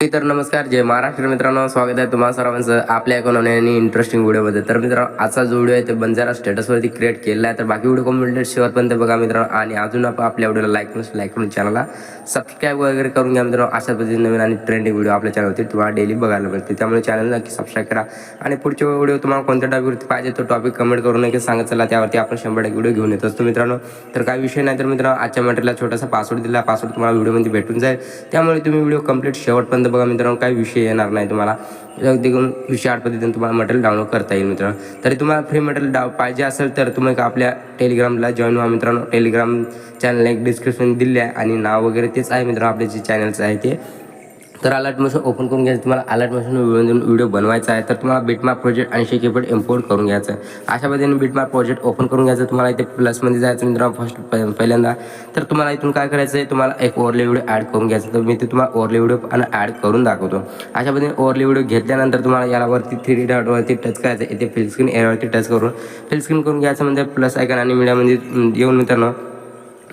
तर नमस्कार जय महाराष्ट्र मित्रांनो. स्वागत आहे तुम्हाला सर्वांचं आपल्या एका नवीन आणि इंटरेस्टिंग व्हिडिओमध्ये तर मित्रांनो आजचा जो व्हिडिओ आहे ते बंजारा स्टेटसवरती क्रिएट केलेला आहे. तर बाकी व्हिडिओ कमेंट शेवटपर्यंत बघा मित्रांनो. आणि अजून आपण आपल्या व्हिडिओला लाईक करून लाईक करून चॅनलला सबस्क्राईब वगैरे करून घ्या मित्रांनो. अशा पद्धतीने नवीन आणि ट्रेंडिंग व्हिडिओ आपल्या चॅनलवरती तुम्हाला डेली बघायला मिळते त्यामुळे चॅनल नक्की सबस्क्राईब करा. आणि पुढचे व्हिडिओ तुम्हाला कोणत्या टॉपिकवरती पाहिजे तो टॉपिक कमेंट करून नक्की सांगत चला त्यावरती आपण शंभर टक्के व्हिडिओ घेऊन येत. असतो मित्रांनो तर काही विषय नाही. तर मित्रांनो आजच्या मटेरियलला छोटासा पासवर्ड दिला. पासवर्ड तुम्हाला व्हिडिओमध्ये भेटून जाईल. त्यामुळे तुम्ही व्हिडिओ कंप्लीट शेवटपर्यंत बघा मित्रांनो काही विषय येणार नाही तुम्हाला. अगदी करून विषय आठ पद्धतीने तुम्हाला मटेरियल डाउनलोड करता येईल मित्रांनो. तरी तुम्हाला फ्री मटेरियल डाव पाहिजे असेल तर तुम्ही का आपल्या टेलिग्रामला जॉईन व्हा मित्रांनो. टेलिग्राम चॅनल एक डिस्क्रिप्शन दिले आहे आणि नाव वगैरे तेच आहे मित्रांनो आपले जे चॅनल्स आहे ते. तर अलर्ट मशीन ओपन करून घ्यायचं. तुम्हाला अलर्ट मशीन व्हिडिओ बनवायचा आहे. तर तुम्हाला बिटमार्क प्रोजेक्ट ऐंशी केपट इम्पोर्ट करून घ्यायचं आहे. अशा पद्धतीने बिटमार्क प्रोजेक्ट ओपन करून घ्यायचं. तुम्हाला इथे प्लसमध्ये जायचं मित्रांनो फर्स्ट पहिल्यांदा. तर तुम्हाला इथून काय करायचं आहे? तुम्हाला एक ओरले व्हिडिओ ॲड करून घ्यायचं तर मी ते तुम्हाला ओरले व्हिडिओ आणि ॲड करून दाखवतो. अशा पद्धतीने ओरले व्हिडिओ घेतल्यानंतर तुम्हाला याला वरती थ्री डॉटवरती टच करायचं इथे फिलस्क्रीन एरवरती टच करून फिलस्क्रीन करून घ्यायचं म्हणजे प्लस आयकन आणि मीडियामध्ये येऊन मित्रांनो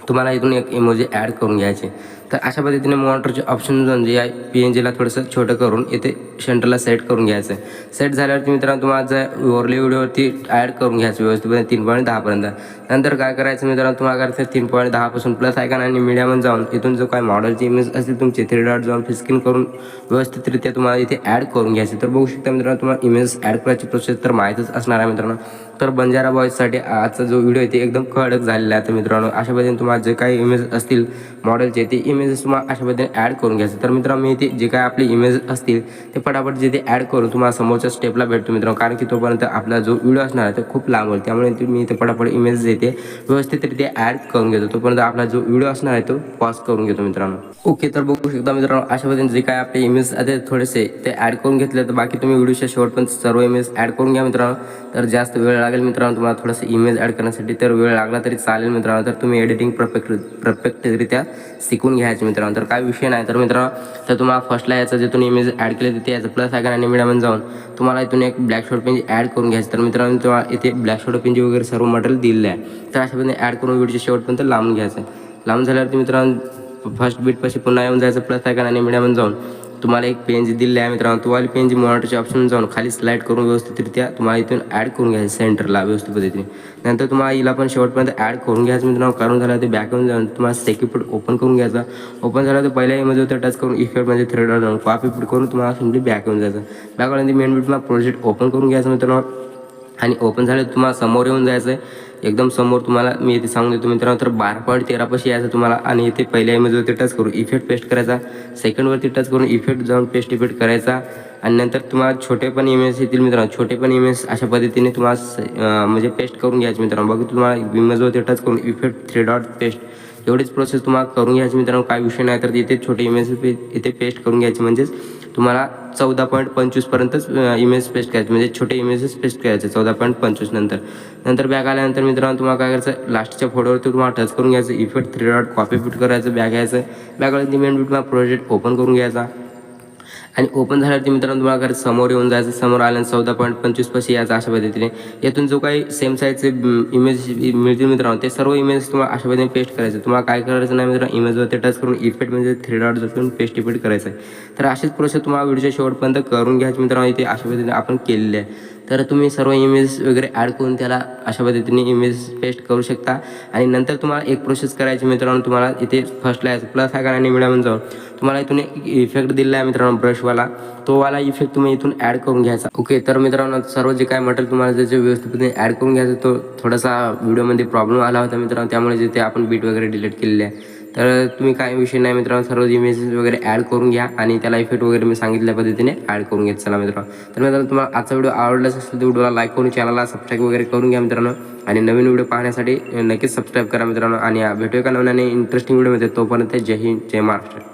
तुम्हाला इथून एक इमोजी ॲड करून घ्यायचे तर अशा पद्धतीने मॉनिटरचे ऑप्शन म्हणजे या पी एन जीला थोडंसं छोटं करून इथे सेंटरला सेट करून घ्यायचं. आहे सेट झाल्यावरती मित्रांनो तुम्हाला जर ओरली व्हिडिओवरती ॲड करून घ्यायचं व्यवस्थितपणे तीन पॉईंट दहापर्यंत नंतर काय करायचं मित्रांनो तुम्हाला करायचं तीन पॉईंट दहापासून प्लस आहे का आणि मीडियामध्ये जाऊन इथून जो काय मॉडेलची इमेज असतील तुमचे थ्री डॉट जाऊन फिस्किन करून व्यवस्थितरित्या तुम्हाला इथे ॲड करून घ्यायचं. तर बघू शकता मित्रांनो तुम्हाला इमेज ॲड करायची प्रोसेस तर माहीतच असणार आहे मित्रांनो. तर बंजारा बॉयजसाठी आजचा जो व्हिडिओ आहे ते एकदम कडक झालेला आहे तर मित्रांनो. अशा पद्धतीने तुम्हाला जे काही इमेज असतील मॉडेलचे ते इमेजेस तुम्हाला अशा पद्धतीने ॲड करून घ्यायचं. तर मित्रांनो मी ते जे काय आपले इमेज असतील ते पटापट जे ते ॲड करून तुम्हाला समोरच्या स्टेपला भेटतो मित्रांनो. कारण की तोपर्यंत आपला जो व्हिडिओ असणार आहे तो खूप लांब होईल. त्यामुळे तुम्ही इथे पटापट इमेज देते व्यवस्थितरित्या ॲड करून घेतो. तोपर्यंत आपला जो व्हिडिओ असणार आहे तो पॉज करून घेतो मित्रांनो. ओके तर बघू शकता मित्रांनो अशा पद्धतीने जे काय आपले इमेज आहे थोडेसे ते ॲड करून घेतले. तर बाकी तुम्ही व्हिडिओच्या शेवटपर्यंत सर्व इमेज ॲड करून घ्या मित्रांनो. तर जास्त वेळ लागेल मित्रांनो तुम्हाला थोडंसं इमेज ॲड करण्यासाठी तर वेळ लागला तरी चालेल मित्रांनो. तर तुम्ही एडिटिंग परफेक्ट परफेक्टरित्या शिकून घ्यायचे मित्रांनो. तर काय विषय नाही. तर मित्रांनो तर तुम्हाला फर्स्टला याचं जिथून इमेज ॲड केले तिथे याचं प्लस आहे आणि मिडियामध्ये जाऊन तुम्हाला इथून एक ब्लॅक शॉर्ट पेंज ॲड करून घ्यायचं. तर मित्रांनो तुम्हाला इथे ब्लॅक शॉर्ट पेंज वगैरे सर्व मटेरियल दिलेलं आहे. तर अशा पद्धतीने ॲड करून व्हिडिओच्या शेवटपर्यंत लांबून घ्यायचं. लांब झाल्यावरती मित्रांनो फर्स्ट बीटपाशी पुन्हा येऊन जायचं प्लस आयकन आणि मिडियामध्ये जाऊन. तुम्हाला एक पेन जी आहे मित्रांनो. तुम्हाला पेन जी मॉनिटरच्या ऑप्शन जाऊन खाली स्लाईड करून व्यवस्थितरित्या तुम्हाला इथून ॲड करून घ्यायचं सेंटरला व्यवस्थित पद्धतीने. नंतर तुम्हाला हिला पण शेवटपर्यंत ॲड करून घ्यायचं मित्रांनो. करून झालं ते बॅक येऊन जाऊन तुम्हाला सेक्युपिट ओपन करून घ्यायचा. ओपन झालं तर पहिल्या इमेज होतं टच करून इफेक्ट म्हणजे जाऊन कॉपी पिट करून तुम्हाला सिम्पली बॅक येऊन जायचं. बॅकवरून मेन बीट प्रोजेक्ट ओपन करून घ्यायचं मित्रांनो. आणि ओपन झालं तुम्हाला समोर येऊन जायचं आहे एकदम समोर तुम्हाला मी इथे सांगून देतो मित्रांनो तर बारा पॉईंट तेरापाशी यायचं तुम्हाला आणि इथे पहिल्या इमेजवरती टच करून इफेक्ट पेस्ट करायचा. सेकंडवरती टच करून इफेक्ट जाऊन पेस्ट इफेक्ट करायचा. आणि नंतर तुम्हाला छोटे पण इमेज येतील मित्रांनो. छोटे पण इमेज अशा पद्धतीने तुम्हाला स- म्हणजे पेस्ट करून घ्यायचे मित्रांनो. बघा तुम्हाला इमेजवरती टच करून इफेक्ट थ्री डॉट पेस्ट एवढीच प्रोसेस तुम्हाला करून घ्यायची मित्रांनो. काय विषय नाही तर इथे छोटे इमेज इथे पेस्ट करून घ्यायचे. म्हणजेच तुम्हाला चौदा पॉईंट पंचवीसपर्यंतच इमेज पेस्ट करायचे. म्हणजे छोटे इमेजेस पेस्ट करायचे चौदा पॉईंट पंचवीस नंतर. नंतर बॅग आल्यानंतर मित्रांनो तुम्हाला काय करायचं? लास्टच्या फोटोवरती तुम्हाला टच करून घ्यायचं. Effect three dot copy fit करायचं बॅग घ्यायचं. बॅग आल्यानंतर मेन तुम्हाला प्रोजेक्ट ओपन करून घ्यायचा. आणि ओपन झाल्यावरती मित्रांनो तुम्हाला घरात समोर येऊन जायचं समोर आल्यानंतर चौदा पॉईंट पंचवीस पैसे यायचं अशा पद्धतीने. यातून जो काही सेम साईजचे इमेज मिळतील मित्रांनो ते सर्व इमेज तुम्हाला अशा पद्धतीने पेस्ट करायचं. तुम्हाला काय करायचं नाही मित्रांनो इमेजवरती टच करून इफेक्ट म्हणजे थ्री डॉट करून पेस्ट इफेक्ट करायचं आहे तर अशीच प्रोसेस तुम्हाला व्हिडिओच्या शेवटपर्यंत करून घ्यायची मित्रांनो इथे अशा पद्धतीने आपण केलेली आहे. तर तुम्ही सर्व इमेज वगैरे ॲड करून त्याला अशा पद्धतीने इमेज पेस्ट करू शकता. आणि नंतर तुम्हाला एक प्रोसेस करायची मित्रांनो तुम्हाला इथे फर्स्टला यायचं. प्लस हा आणि मिळामध्ये जाऊन तुम्हाला इथून एक इफेक्ट दिला आहे मित्रांनो ब्रशवाला तो वाला इफेक्ट तुम्ही इथून ॲड करून घ्यायचा. ओके तर मित्रांनो सर्व जे काय मटेरियल तुम्हाला त्याचे व्यवस्थितपणे ॲड करून घ्यायचं तो थोडासा व्हिडिओमध्ये प्रॉब्लेम आला होता मित्रांनो. त्यामुळे जे ते आपण बीट वगैरे डिलीट केलेले आहे तर तुम्ही काय विषय नाही मित्रांनो सर्व इमेजेस वगैरे ॲड करून घ्या आणि त्याला इफेक्ट वगैरे मी सांगितल्या पद्धतीने ॲड करून घेत चला मित्रांनो. तर मित्रांनो तुम्हाला आजचा व्हिडिओ आवडलाच असेल तर व्हिडिओला लाईक करून चॅनलला सबस्क्राईब वगैरे करून घ्या मित्रांनो. आणि नवीन व्हिडिओ पाहण्यासाठी नक्कीच सबस्क्राईब करा मित्रांनो. आणि भेटूया का नवीन आणि इंटरेस्टिंग व्हिडिओ मिळते तोपर्यंत जय हिंद जय महाराष्ट्र.